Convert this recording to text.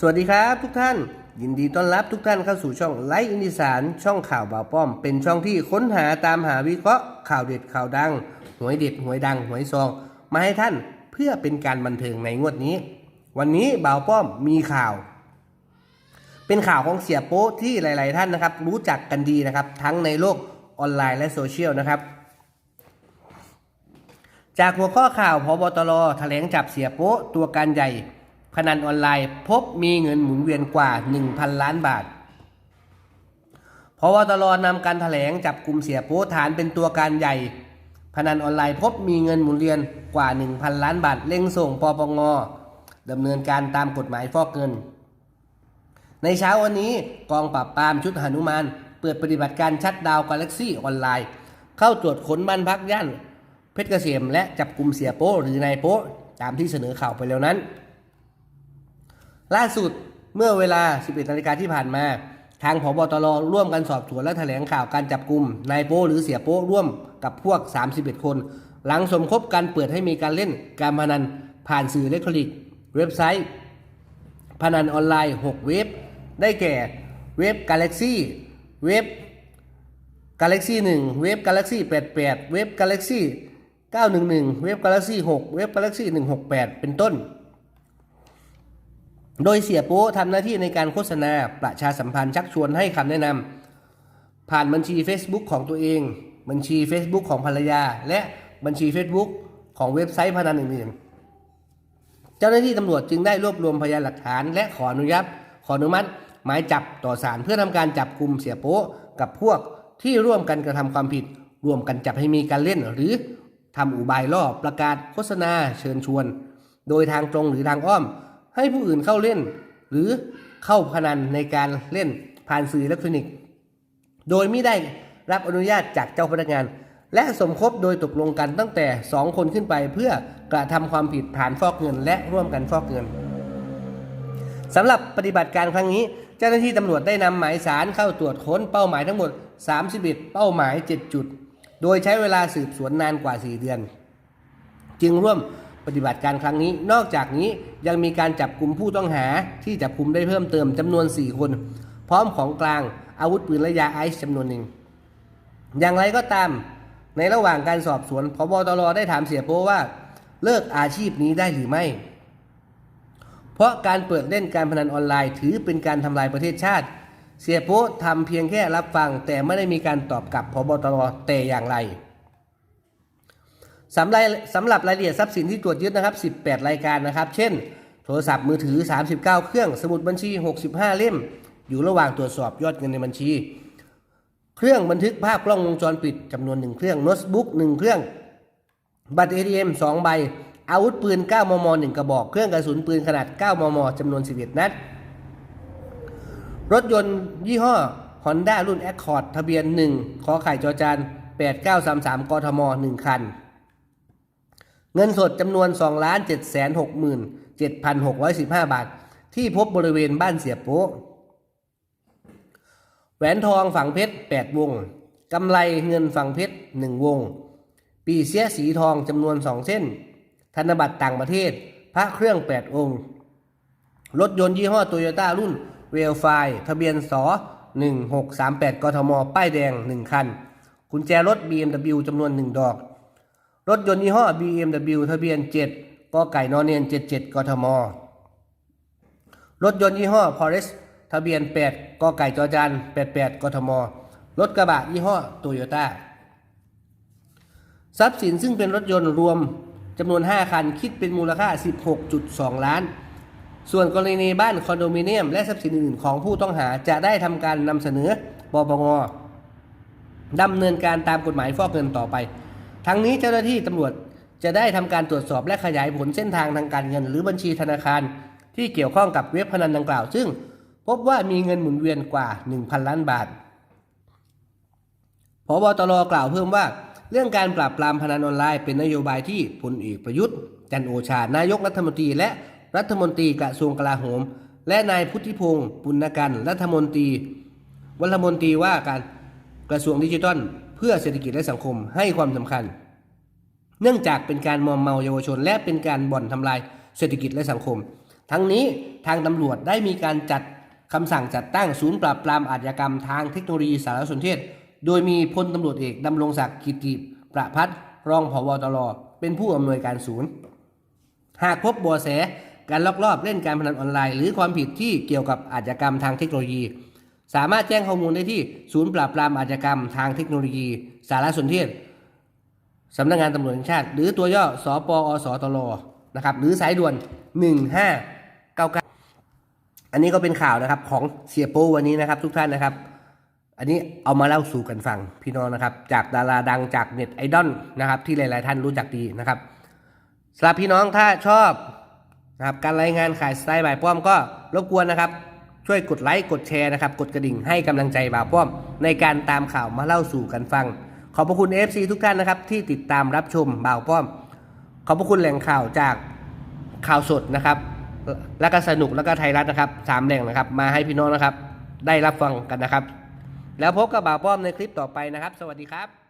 สวัสดีครับทุกท่าน ยินดีต้อนรับทุกท่านเข้าสู่ช่องไลฟ์อินดิสานช่องข่าวบ่าวป้อม เป็นช่องที่ค้นหาตามหาวิเคราะห์ข่าวเด็ดข่าวดัง หวยเด็ดหวยดังหวยซอง มาให้ท่านเพื่อเป็นการบันเทิงในงวดนี้ วันนี้บ่าวป้อมมีข่าว เป็นข่าวของเสียโป๊ที่หลาย ๆ ท่านนะครับ รู้จักกันดีนะครับ ทั้งในโลกออนไลน์และโซเชียลนะครับจากหัวข้อข่าวพบตรแถลงจับเสียโป๊ตัวการใหญ่ พนันออนไลน์พบมีเงินหมุนเวียนกว่า 1,000 ล้านบาทพบตรนำการแถลงจับกลุ่มเสียโป๊ะฐานเป็นตัวการใหญ่ พนันออนไลน์พบมีเงินหมุนเวียนกว่า 1,000 ล้านบาทเร่งส่งปปงดำเนินการตามกฎหมายฟอกเงิน ในเช้าวันนี้กองปราบปรามชุดหนุมาน เปิดปฏิบัติการชัดดาวกาแล็กซี่ออนไลน์ เข้าตรวจค้นบ้านพักย่านเพชรเกษมและจับกลุ่มเสียโป้หรือนายโป้ตามที่เสนอข่าวไปแล้วนั้น ล่าสุดเมื่อเวลา 11นาฬิกาที่ผ่านมา ทางผบตรร่วมกันสอบสวนและแถลงข่าวการจับกลุ่มนายโป้หรือเสียโป้ร่วมกับพวก 31 คน หลังสมคบกันเปิดให้มีการเล่นการพนันผ่านสื่ออิเล็กทรอนิกส์เว็บไซต์ พนันออนไลน์ 6 เว็บ ได้แก่เว็บ Galaxy เว็บ Galaxy 1 เว็บ Galaxy 88 เว็บ Galaxy 911 เว็บ Galaxy 6 เว็บ Galaxy 168 เป็นต้น โดยเสียโป้ทำหน้าที่ในการโฆษณาประชาสัมพันธ์ชักชวนให้คำแนะนำผ่านบัญชี Facebook ของตัวเอง บัญชี Facebook ของภรรยา และบัญชี Facebook ของเว็บไซต์พนันอื่นๆ เจ้าหน้าที่ตำรวจจึงได้รวบรวมพยานหลักฐาน และขออนุญาตขออนุมัติ หมายจับต่อศาลเพื่อทำการจับกลุ่มเสียโป๊กับพวกที่ร่วมกันกระทำความผิด ร่วมกันจับให้มีการเล่น หรือทำอุบายล่อประกาศโฆษณาเชิญชวน โดยทางตรงหรือทางอ้อม ให้ผู้อื่นเข้าเล่น หรือเข้าพนันในการเล่นผ่านสื่ออิเล็กทรอนิกส์ โดยไม่ได้รับอนุญาตจากเจ้าพนักงาน และสมคบโดยตกลงกันตั้งแต่ 2 คนขึ้นไปเพื่อกระทำความผิดฐานฟอกเงิน และร่วมกันฟอกเงินสำหรับปฏิบัติการครั้งนี้ เจ้าหน้าที่ตำรวจได้นำหมายสารเข้าตรวจค้นเป้าหมายทั้งหมด 31 เป้าหมาย 7 จุด โดยใช้เวลาสืบสวนนานกว่า 4 เดือน จึงร่วม ปฏิบัติการครั้งนี้ นอกจากนี้ยังมีการจับกลุ่มผู้ต้องหาที่จับกลุ่มได้เพิ่มเติมจำนวน 4 คน พร้อมของกลางอาวุธปืนและยาไอซ์จำนวนหนึ่ง อย่างไรก็ตาม ในระหว่างการสอบสวนพบตรได้ถามเสียโป้ว่า เลิกอาชีพนี้ได้หรือไม่ เพราะการเปิดเล่นการพนันออนไลน์ ถือเป็นการทำลายประเทศชาติ เสียโป้ทำเพียงแค่รับฟัง แต่ไม่ได้มีการตอบกลับพบตรแต่อย่างไร สำหรับสำหรับรายละเอียดทรัพย์สินที่ตรวจยึดนะครับ 18 รายการนะครับ เช่น โทรศัพท์มือถือ 39 เครื่อง สมุดบัญชี 65 เล่ม อยู่ระหว่างตรวจสอบยอดเงินในบัญชี เครื่องบันทึกภาพกล้องวงจรปิดจำนวนหนึ่งเครื่องโน้ตบุ๊กหนึ่งเครื่อง บัตร ATM 2 ใบ อาวุธปืน 9 มม 1 กระบอก เครื่องกระสุนปืนขนาด 9 มมจำนวน 11 นัด รถยนต์ยี่ห้อ Honda รุ่น Accord ทะเบียน 1 ขอไข่จอจาน8933 กทม 1 คัน เงินสดจำนวน2 7 6 7 6 1 5 บาท ที่พบบริเวณบ้านเสียโป๊แหวนทองฝังเพชร 8 วง กำไรเงินฝังเพชร 1 วง ปีเสียสีทองจำนวน 2 เส้น ธนบัตรต่างประเทศ พระเครื่อง 8 องค์ รถยนต์ยี่ห้อโตโยต้ารุ่นเวลไฟทะเบียนส1638 กทม ป้ายแดง 1 คันกุญแจรถ BMW จำนวน 1 ดอก รถยนต์ยี่ห้อ BMW ทะเบียน 7กไก่นอนเนียน 77 กทม รถยนต์ยี่ห้อ Polis ทะเบียน 8กไก่จอจาน88 กทม รถกระบะยี่ห้อโตโยต้าทรัพย์สินซึ่งเป็นรถยนต์รวมจำนวน 5 คัน คิดเป็นมูลค่า 16.2 ล้าน ส่วนกรณีบ้านคอนโดมิเนียม และทรัพย์สินอื่นของผู้ต้องหาจะได้ทำการนำเสนอปปงดำเนินการตามกฎหมายฟอกเงินต่อไป ทั้งนี้เจ้าหน้าที่ตำรวจจะได้ทำการตรวจสอบและขยายผลเส้นทางทางการเงิน หรือบัญชีธนาคาร ที่เกี่ยวข้องกับเว็บพนันดังกล่าว ซึ่งพบว่ามีเงินหมุนเวียนกว่า 1,000 ล้านบาทพบตรกล่าวเพิ่มว่า เรื่องการปราบปรามพนันออนไลน์เป็นนโยบายที่พลเอกประยุทธ์ จันโอชา นายกรัฐมนตรี และรัฐมนตรีกระทรวงกลาโหม และนายพุทธิพงศ์ปุณกันรัฐมนตรี วัฒมนตรีว่าการกระทรวงดิจิทัล เพื่อเศรษฐกิจและสังคมให้ความสำคัญ เนื่องจากเป็นการมอมเมาเยาวชน และเป็นการบ่อนทำลายเศรษฐกิจและสังคม ทั้งนี้ทางตำรวจได้มีการจัดคำสั่งจัดตั้งศูนย์ปราบปรามอาชญากรรมทางเทคโนโลยีสารสนเทศ โดยมีพลตำรวจเอกดำรงศักดิ์กิติประพัฒน์รองผบตรเป็นผู้อำนวยการศูนย์ หากพบบัวแสการลักลอบเล่นการพนันออนไลน์ หรือความผิดที่เกี่ยวกับอาชญากรรมทางเทคโนโลยี สามารถแจ้งข้อมูลได้ที่ศูนย์ปราบปรามอาชญากรรมทางเทคโนโลยี สารสนเทศสำนักงานตำรวจแห่งชาติ หรือตัวย่อสปอสตลนะครับหรือสายด่วน 1599 อันนี้ก็เป็นข่าวนะครับของเสียโป้วันนี้นะครับ ทุกท่านนะครับ อันนี้เอามาเล่าสู่กันฟังพี่น้องนะครับ จากดาราดังจากเน็ตไอดอลนะครับ ที่หลาย ๆ ท่านรู้จักดีนะครับสำหรับพี่น้องถ้าชอบนะครับการรายงานขายสไตล์บ่ายป้อมก็รบกวนนะครับ ช่วยกดไลค์กดแชร์นะครับ กดกระดิ่งให้กำลังใจบ่าวป้อม ในการตามข่าวมาเล่าสู่กันฟัง ขอบพระคุณ FC ทุกท่านนะครับ ที่ติดตามรับชมบ่าวป้อม ขอบพระคุณแหล่งข่าวจากข่าวสดนะครับ แล้วก็สนุกแล้วก็ไทยรัฐนะครับสามแหล่งนะครับ มาให้พี่น้องนะครับ ได้รับฟังกันนะครับ แล้วพบกับบ่าวป้อมในคลิปต่อไปนะครับ สวัสดีครับ